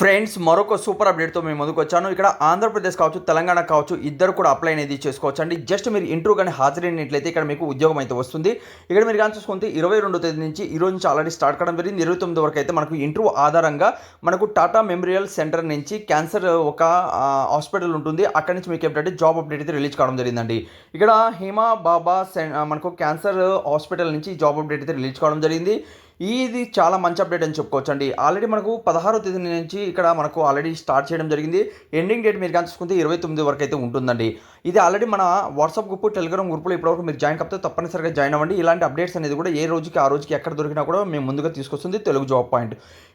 Friends మరొక super అప్డేట్తో మేము ముందుకు వచ్చాను. ఇక్కడ ఆంధ్రప్రదేశ్ కావచ్చు తెలంగాణ కావచ్చు ఇద్దరు కూడా అప్లై అనేది చేసుకోవచ్చు అండి జస్ట్ మీరు ఇంటర్వ్యూ కానీ హాజరైనట్లయితే ఇక్కడ మీకు ఉద్యోగం అయితే వస్తుంది. ఇక్కడ మీరు కానీ చూసుకుంటే ఇరవై రెండో తేదీ నుంచి ఈ రోజు నుంచి ఆల్రెడీ స్టార్ట్ కావడం జరిగింది. ఇరవై తొమ్మిది వరకు అయితే మనకు ఇంటర్వ్యూ ఆధారంగా మనకు టాటా మెమోరియల్ సెంటర్ నుంచి క్యాన్సర్ ఒక హాస్పిటల్ ఉంటుంది. అక్కడి నుంచి మీకు ఏంటంటే జాబ్ అప్డేట్ అయితే రిలీజ్ కావడం జరిగిందండి. ఇక్కడ హిమా బాబా సెన్ మనకు క్యాన్సర్ హాస్పిటల్ నుంచి జాబ్ అప్డేట్ అయితే రిలీజ్ కావడం జరిగింది. ఇది చాలా మంచి అప్డేట్ అని చెప్పుకోవచ్చు అండి ఆల్రెడీ మనకు పదహారో తేదీ నుంచి ఇక్కడ మనకు ఆల్రెడీ స్టార్ట్ చేయడం జరిగింది. ఎండింగ్ డేట్ మీరు కానీ చూసుకుంటే ఇరవై తొమ్మిది వరకు అయితే ఉంటుందండి. ఇది ఆల్రెడీ మన వాట్సాప్ గ్రూప్ టెలిగ్రామ్ గ్రూప్లో ఇప్పటివరకు మీరు జాయిన్ కాకపోతే తప్పనిసరిగా జాయిన్ అవ్వండి. ఇలాంటి అప్డేట్స్ అనేది కూడా ఏ రోజుకి ఆ రోజుకి ఎక్కడ దొరికినా కూడా మేము ముందుగా తీసుకొస్తుంది తెలుగు జాబ్ పాయింట్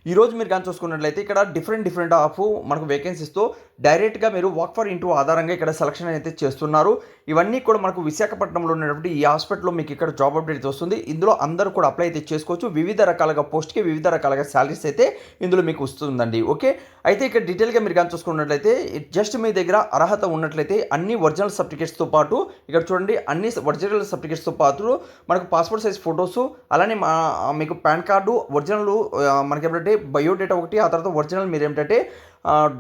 ఈ రోజు మీరు కానీ చూసుకున్నట్లయితే ఇక్కడ డిఫరెంట్ డిఫరెంట్ ఆఫ్ మనకు వేకెన్సీస్తో డైరెక్ట్గా మీరు వర్క్ ఫర్ ఇంటూ ఆధారంగా ఇక్కడ సెలక్షన్ అయితే చేస్తున్నారు. ఇవన్నీ కూడా మనకు విశాఖపట్నంలో ఉన్నటువంటి ఈ హాస్పిటల్లో మీకు ఇక్కడ జాబ్ అప్డేట్ వస్తుంది. ఇందులో అందరూ కూడా అప్లై అయితే చేసుకోవచ్చు. వివిధ రకాలుగా పోస్ట్కి వివిధ రకాలుగా శాలరీస్ అయితే ఇందులో మీకు వస్తుందండి. ఓకే అయితే ఇక్కడ డీటెయిల్గా మీరు కానీ చూసుకున్నట్లయితే జస్ట్ మీ దగ్గర అర్హత ఉన్నట్లయితే అన్ని వర్క్ ఒరిజినల్ సర్టిఫికేట్స్తో పాటు ఇక్కడ చూడండి అన్ని ఒరిజినల్ సర్టిఫికేట్స్తో పాటు మనకు పాస్పోర్ట్ సైజ్ ఫొటోస్ అలానే మా మీకు పాన్ కార్డు ఒరిజినల్ మనకి ఏంటంటే బయోడేటా ఒకటి ఆ తర్వాత ఒరిజినల్ మీరు ఏంటంటే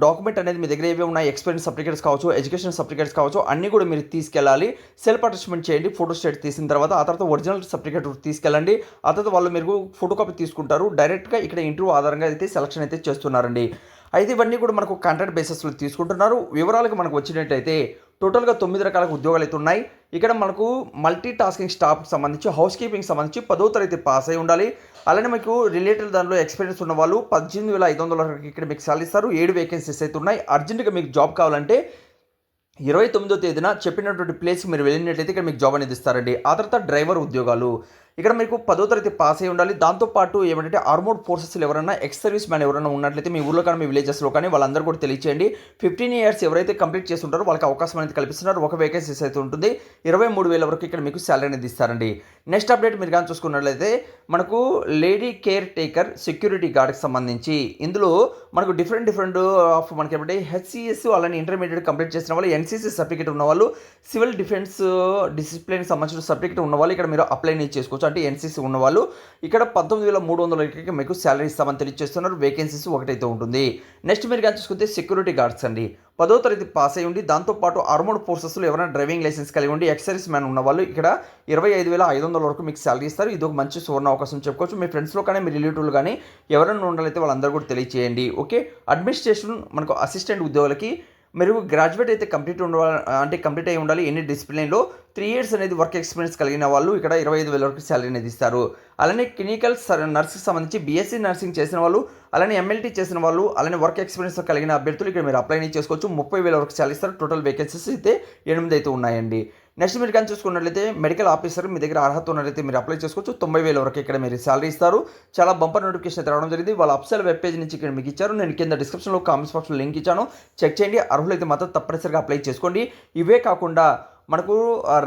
డాక్యుమెంట్ అనేది మీ దగ్గర ఏవి ఉన్నాయి ఎక్స్పీరియన్స్ సర్టిఫికేట్స్ కావచ్చు ఎడ్యుకేషన్ సర్టిఫికేట్స్ కావచ్చు అన్నీ కూడా మీరు తీసుకెళ్ళాలి. సెల్ఫ్ అటాచ్మెంట్ చేయండి ఫోటో స్టేట్ తీసిన తర్వాత ఆ తర్వాత ఒరిజినల్ సర్టిఫికేట్ తీసుకెళ్ళండి. ఆ తర్వాత వాళ్ళు మీరు ఫోటో కాపీ తీసుకుంటారు. డైరెక్ట్గా ఇక్కడ ఇంటర్వ్యూ ఆధారంగా అయితే సెలక్షన్ అయితే చేస్తున్నారండి. అయితే ఇవన్నీ కూడా మనకు కాంట్రాక్ట్ బేసిస్లో తీసుకుంటున్నారు. వివరాలకు మనకు వచ్చినట్టయితే టోటల్గా తొమ్మిది రకాల ఉద్యోగాలు అయితే ఉన్నాయి ఇక్కడ మనకు మల్టీ టాస్కింగ్ స్టాఫ్కి సంబంధించి హౌస్ కీపింగ్ సంబంధించి పదో తరగతి పాస్ అయి ఉండాలి. అలానే మీకు రిలేటెడ్ దానిలో ఎక్స్పీరియన్స్ ఉన్న వాళ్ళు పద్దెనిమిది వేల ఐదు వందల వరకు ఇక్కడ మీకు సాలరీ ఇస్తారు. ఏడు వేకెన్సీస్ అయితే ఉన్నాయి. అర్జెంటుగా మీకు జాబ్ కావాలంటే ఇరవై తొమ్మిదో తేదీన చెప్పినటువంటి ప్లేస్కి మీరు వెళ్ళినట్లయితే ఇక్కడ మీకు జాబ్ అనేది ఇస్తారండి. ఆ తర్వాత డ్రైవర్ ఉద్యోగాలు. ఇక్కడ మీకు పదో తరగతి పాస్ అయి ఉండాలి. దాంతోపాటు ఏమంటే ఆర్మోడ్ ఫోర్సెస్ ఎవరైనా ఎక్స్ సర్వీస్ మ్యాన్ ఎవరైనా ఉన్నట్లయితే మీ ఊళ్ళో కానీ మీ విలేజెస్లో కానీ వాళ్ళందరూ కూడా తెలియచేయండి. ఫిఫ్టీన్ ఇయర్స్ ఎవరైతే కంప్లీట్ చేస్తుంటారో వాళ్ళకి అవకాశం అనేది కల్పిస్తున్నారు. ఒక వేకెన్సీస్ అయితే ఉంటుంది. ఇరవై మూడు వేల వరకు ఇక్కడ మీకు శాలరీ అనేది ఇస్తారండి. నెక్స్ట్ అప్డేట్ మీరు కానీ చూసుకున్నట్లయితే మనకు లేడీ కేర్ టేకర్ సెక్యూరిటీ గార్డ్కి సంబంధించి ఇందులో మనకు డిఫరెంట్ డిఫరెంట్ ఆఫ్ మనకి ఏమంటే హెచ్సిఎస్ అలానే ఇంటర్మీడియట్ కంప్లీట్ చేసిన వాళ్ళు ఎన్సీసీ సర్టిఫికేట్ ఉన్న వాళ్ళు సివిల్ డిఫెన్స్ డిసిప్లిన్కి సంబంధించిన సర్టిఫికేట్ ఉన్న వాళ్ళు ఇక్కడ మీరు అప్లై చేసుకోవచ్చు. అంటే ఎన్సీసీ ఉన్నవాళ్ళు ఇక్కడ పంతొమ్మిది వేల మూడు వందల మీకు శాలరీ ఇస్తామని తెలియజేస్తున్నారు. వేకెన్సీస్ ఒకటైతే ఉంటుంది. నెక్స్ట్ మీరు కానీ చూసుకుంటే సెక్యూరిటీ గార్డ్స్ అండి. పదో తరగతి పాస్ అయి ఉండి దాంతోపాటు ఆర్మోడ్ ఫోర్సెస్లో ఎవరైనా డ్రైవింగ్ లైసెన్స్ కలిగి ఉండి ఎక్సైజ్ మ్యాన్ ఉన్న వాళ్ళు ఇక్కడ ఇరవై ఐదు వేల ఐదు వందల వరకు మీకు శాలరీ ఇస్తారు. ఇది ఒక మంచి సువర్ణ అవకాశం చెప్పుకోవచ్చు. మీ ఫ్రెండ్స్లో కానీ మీ రిలేటివ్లు కానీ ఎవరైనా ఉండాలైతే వాళ్ళందరూ కూడా తెలియచేయండి ఓకే అడ్మినిస్ట్రేషన్ మనకు అసిస్టెంట్ ఉద్యోగులకి మీరు గ్రాడ్యుయేట్ అయితే కంప్లీట్ ఉండాలి అంటే కంప్లీట్ అయి ఉండాలి. ఎన్ని డిసిప్లిన్లో త్రీ ఇయర్స్ అనేది వర్క్ ఎక్స్పీరియన్స్ కలిగిన వాళ్ళు ఇక్కడ ఇరవై ఐదు వేల వరకు శాలరీ అనేది ఇస్తారు. అలానే క్లినికల్ నర్స్కి సంబంధించి బీఎస్సీ నర్సింగ్ చేసిన వాళ్ళు అలానే ఎంఎల్టీ చేసిన వాళ్ళు అలానే వర్క్ ఎక్స్పీరియన్స్ కలిగిన అభ్యర్థులు ఇక్కడ మీరు అప్లై చేసుకోవచ్చు. ముప్పై వేల వరకు శాలరీ ఇస్తారు. టోటల్ వేకెన్సీస్ అయితే ఎనిమిది అయితే ఉన్నాయండి. నెక్స్ట్ మీరు కానీ చూసుకున్నట్లయితే మెడికల్ ఆఫీసర్ మీ దగ్గర అర్హత ఉన్నట్లయితే మీరు అప్లై చేసుకోవచ్చు. తొంభై వేల వరకు ఇక్కడ మీరు శాలరీ ఇస్తారు. చాలా బంపర్ నోటిఫికేషన్ అయితే రావడం జరిగింది. వాళ్ళ అప్సెల్ వెబ్ పేజ్ నుంచి ఇక్కడ మీకు ఇచ్చారు. నేను కింద డిస్క్రిప్షన్లో కామెంట్స్ బాక్స్లో లింక్ ఇచ్చాను. చెక్ చేయండి. అర్హులైతే మాత్రం తప్పనిసరిగా అప్లై చేసుకోండి. ఇవే కాకుండా మనకు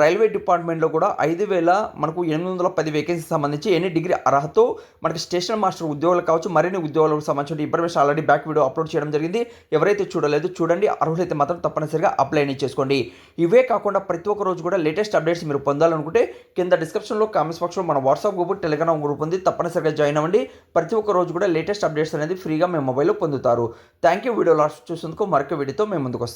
రైల్వే డిపార్ట్మెంట్లో కూడా ఐదు వేల మనకు ఎనిమిది వందల పది వేకెన్సీ సంబంధించి ఎన్ని డిగ్రీ అర్హత మనకి స్టేషన్ మాస్టర్ ఉద్యోగాలు కావచ్చు మరిన్ని ఉద్యోగాలకు సంబంధించిన information already back video upload చేయడం జరిగింది. ఎవరైతే చూడలేదు చూడండి. అర్హులైతే మాత్రం తప్పనిసరిగా అప్లై చేసుకోండి. ఇవే కాకుండా ప్రతి ఒక్క రోజు కూడా లేటెస్ట్ అప్డేట్స్ మీరు పొందాలనుకుంటే కింద డిస్క్రిప్షన్లో కామెంట్స్ బాక్స్లో మన వాట్సాప్ గ్రూప్ టెలిగ్రామ్ గ్రూప్ ఉంది. తప్పనిసరిగా జాయిన్ అవ్వండి. ప్రతి ఒక్క రోజు కూడా లేటెస్ట్ అప్డేట్స్ అనేది ఫ్రీగా మీ మొబైల్లో పొందుతారు. థ్యాంక్ యూ వీడియో లాస్ట్ చూసేందుకు మరొక వీడియోతో మేము ముందుకు వస్తాం.